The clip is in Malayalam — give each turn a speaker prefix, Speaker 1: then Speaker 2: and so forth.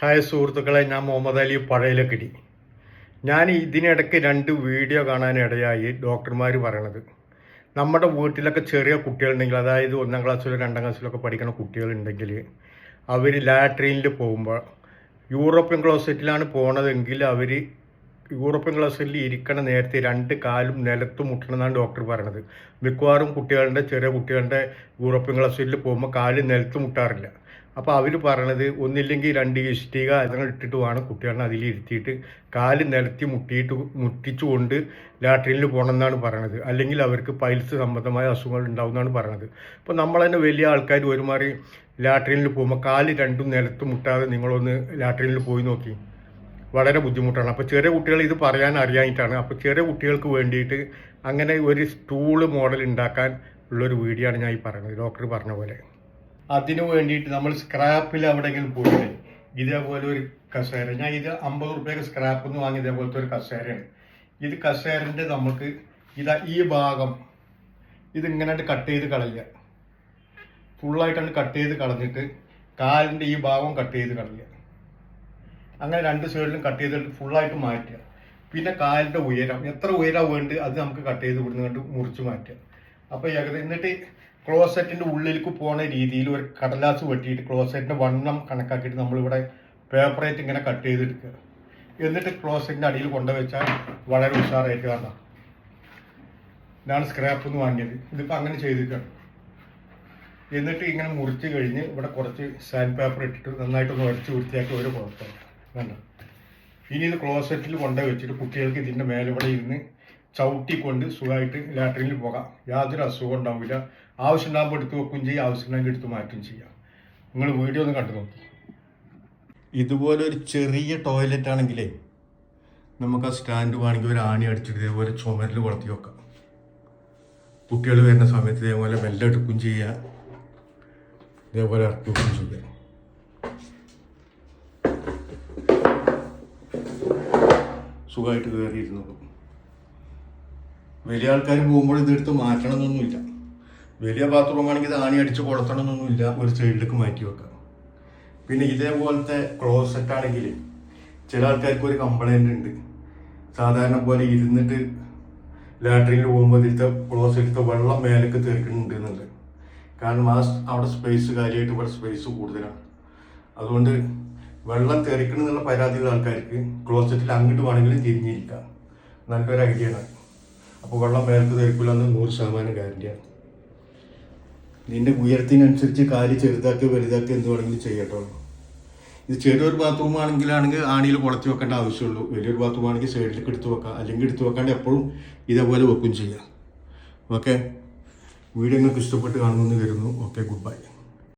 Speaker 1: ഹായ് സുഹൃത്തുക്കളെ ഞാൻ മുഹമ്മദ് അലി പഴയലക്കിടി. ഞാൻ ഇതിനിടയ്ക്ക് രണ്ട് വീഡിയോ കാണാനിടയായി ഡോക്ടർമാർ പറയണത്. നമ്മുടെ വീട്ടിലൊക്കെ ചെറിയ കുട്ടികളുണ്ടെങ്കിൽ അതായത് ഒന്നാം ക്ലാസ്സിലോ രണ്ടാം ക്ലാസ്സിലൊക്കെ പഠിക്കുന്ന കുട്ടികളുണ്ടെങ്കിൽ അവർ ലാട്രീനിൽ പോകുമ്പോൾ യൂറോപ്യൻ ക്ലോസറ്റിലാണ് പോണതെങ്കിൽ അവർ യൂറോപ്യൻ ക്ലാസ്സിൽ ഇരിക്കണ നേരത്തെ രണ്ട് കാലും നിലത്ത് മുട്ടണമെന്നാണ് ഡോക്ടർ പറയണത് മിക്കവാറും കുട്ടികളുടെ ചെറിയ കുട്ടികളുടെ യൂറോപ്യൻ ക്ലാസ്സിൽ പോകുമ്പോൾ കാൽ നിലത്ത് മുട്ടാറില്ല. അപ്പോൾ അവർ പറയണത് ഒന്നില്ലെങ്കിൽ രണ്ട് ഇഷ്ടിക അതങ്ങൾ ഇട്ടിട്ട് വേണം കുട്ടികളെ അതിലിരുത്തിയിട്ട് കാൽ നിലത്തി മുട്ടിയിട്ട് മുട്ടിച്ചുകൊണ്ട് ലാട്രിനിൽ പോകണം എന്നാണ് പറയണത്. അല്ലെങ്കിൽ അവർക്ക് പൈൽസ് സംബന്ധമായ അസുഖങ്ങൾ ഉണ്ടാവുമെന്നാണ് പറയണത്. ഇപ്പോൾ നമ്മൾ തന്നെ വലിയ ആൾക്കാർ ഒരുമാറി ലാട്രിനിൽ പോകുമ്പോൾ കാൽ രണ്ടും നിലത്ത് മുട്ടാതെ നിങ്ങളൊന്ന് ലാട്രിനിൽ പോയി നോക്കി. വളരെ ബുദ്ധിമുട്ടാണ്. അപ്പോൾ ചെറിയ കുട്ടികൾ ഇത് പറയാൻ അറിയാനിട്ടാണ് അപ്പോൾ ചെറിയ കുട്ടികൾക്ക് വേണ്ടിയിട്ട് അങ്ങനെ ഒരു സ്റ്റൂൾ മോഡൽ ഉണ്ടാക്കാൻ ഉള്ളൊരു വീഡിയോ ആണ് ഞാൻ ഈ പറയുന്നത്. ഡോക്ടർ പറഞ്ഞ പോലെ. അതിനു വേണ്ടിയിട്ട് നമ്മൾ സ്ക്രാപ്പിൽ എവിടെയെങ്കിലും പോയിട്ട് ഇതേപോലെ ഒരു കസേര ഞാൻ ഇത് അമ്പത് റുപ്യക്ക് സ്ക്രാപ്പ് എന്ന് വാങ്ങി ഇതേപോലത്തെ ഒരു കസേരയാണ്. ഇത് കസേരന്റെ നമുക്ക് ഇതാ ഈ ഭാഗം ഇതിങ്ങനെ കട്ട് ചെയ്ത് കളയുക. ഫുള്ളായിട്ടാണ് കട്ട് ചെയ്ത് കളഞ്ഞിട്ട് കാലിന്റെ ഈ ഭാഗം കട്ട് ചെയ്ത് കളയുക. അങ്ങനെ രണ്ട് സൈഡിലും കട്ട് ചെയ്തിട്ട് ഫുള്ളായിട്ട് മാറ്റുക. പിന്നെ കാലിന്റെ ഉയരം. എത്ര ഉയരം വേണ്ട അത് നമുക്ക് കട്ട് ചെയ്ത് ഇവിടുന്ന് കണ്ട് മുറിച്ച് മാറ്റുക. അപ്പോൾ ഏകദേശം എന്നിട്ട് ക്ലോസറ്റിന്റെ ഉള്ളിലേക്ക് പോണ രീതിയിൽ ഒരു കടലാസ് വെട്ടിയിട്ട് ക്ലോസറ്റിന്റെ വണ്ണം കണക്കാക്കിയിട്ട് നമ്മളിവിടെ പേപ്പറായിട്ട് ഇങ്ങനെ കട്ട് ചെയ്തെടുക്കുക. എന്നിട്ട് ക്ലോസറ്റിന്റെ അടിയിൽ കൊണ്ടുവച്ചാൽ വളരെ ഉഷാറായിട്ട് കാണാം. ഇതാണ് സ്ക്രാപ്പ് എന്ന് വാങ്ങിയത്. ഇതിപ്പോൾ അങ്ങനെ ചെയ്തിട്ടാണ് എന്നിട്ട് ഇങ്ങനെ മുറിച്ച് കഴിഞ്ഞ് ഇവിടെ കുറച്ച് സാൻഡ് പേപ്പർ ഇട്ടിട്ട് നന്നായിട്ടൊന്ന് ഉരച്ച് വൃത്തിയാക്കി ഒരു കുഴപ്പമില്ല. വേണ്ട ഇനി ഇത് ക്ലോസറ്റിൽ കൊണ്ടുപോയി വെച്ചിട്ട് കുട്ടികൾക്ക് ഇതിന്റെ മേലെ ഇവിടെ ഇരുന്ന് ചവിട്ടിക്കൊണ്ട് സുഖമായിട്ട് ലാട്രിനിൽ പോകാം. യാതൊരു അസുഖം ഉണ്ടാവില്ല. ആവശ്യം ഉണ്ടാകുമ്പോൾ എടുത്ത് വെക്കുകയും ചെയ്യാം. ആവശ്യമുണ്ടെങ്കിൽ എടുത്ത് മാറ്റുകയും ചെയ്യാം. നിങ്ങൾ വീഡിയോ ഒന്ന് കണ്ടു നോക്കി. ഇതുപോലെ ഒരു ചെറിയ ടോയ്ലറ്റ് ആണെങ്കിലേ നമുക്ക് ആ സ്റ്റാൻഡ് വേണമെങ്കിൽ ഒരു ആണി അടിച്ചിട്ട് ഇതേപോലെ ചുമരിൽ വളർത്തി വെക്കാം. കുട്ടികൾ വരുന്ന സമയത്ത് ഇതേപോലെ മെല്ലെ എടുക്കുകയും ചെയ്യുക ഇതേപോലെ ഇറക്കി വെക്കുകയും ചെയ്യുക സുഖമായിട്ട് കയറിയിരുന്നത് വലിയ ആൾക്കാർ പോകുമ്പോൾ ഇതെടുത്ത് മാറ്റണമെന്നൊന്നുമില്ല. വലിയ ബാത്റൂം ആണെങ്കിൽ ഇത് ആണി അടിച്ച് കൊളുത്തണമെന്നൊന്നുമില്ല ഒരു സൈഡിലേക്ക് മാറ്റി വെക്കാം. പിന്നെ ഇതേപോലത്തെ ക്ലോസറ്റ് ആണെങ്കിൽ ചില ആൾക്കാർക്ക് ഒരു കംപ്ലൈന്റ് ഉണ്ട്. സാധാരണ പോലെ ഇരുന്നിട്ട് ലാട്രിനിൽ പോകുമ്പോൾ ഇതിലത്തെ ക്ലോസറ്റിലത്തെ വെള്ളം മേലേക്ക് തീർക്കുന്നുണ്ട് എന്നുള്ളത് കാരണം ആ അവിടെ സ്പേസ് കാര്യമായിട്ട് ഇവിടെ സ്പേസ് കൂടുതലാണ്. അതുകൊണ്ട് വെള്ളം തെറിക്കണം എന്നുള്ള ആൾക്കാർക്ക് ക്ലോസറ്റിൽ അങ്ങോട്ട് വേണമെങ്കിലും തിരിഞ്ഞിരിക്കാം. നല്ലൊരു ഐഡിയ ആണ്. അപ്പോൾ വെള്ളം മേലേക്ക് തെറിക്കില്ല എന്ന് നൂറ് ശതമാനം ഗ്യാരണ്ടിയാണ് നിന്റെ ഉയരത്തിനനുസരിച്ച് കാലി ചെറുതാക്കി വലുതാക്കി എന്ത് വേണമെങ്കിലും ചെയ്യട്ടോ. ഇത് ചെറിയൊരു ബാത്റൂം ആണെങ്കിലാണെങ്കിൽ ആണിയിൽ കുളത്തി വെക്കേണ്ട ആവശ്യമുള്ളൂ. വലിയൊരു ബാത്റൂം ആണെങ്കിൽ സൈഡിലേക്ക് എടുത്ത് വെക്കാം. അല്ലെങ്കിൽ എടുത്ത് വെക്കാണ്ട് എപ്പോഴും ഇതേപോലെ വെക്കും ചെയ്യാം. ഓക്കെ വീഡിയോ നിങ്ങൾക്ക് ഇഷ്ടപ്പെട്ട് കാണുമെന്ന് കരുതുന്നു. Okay good bye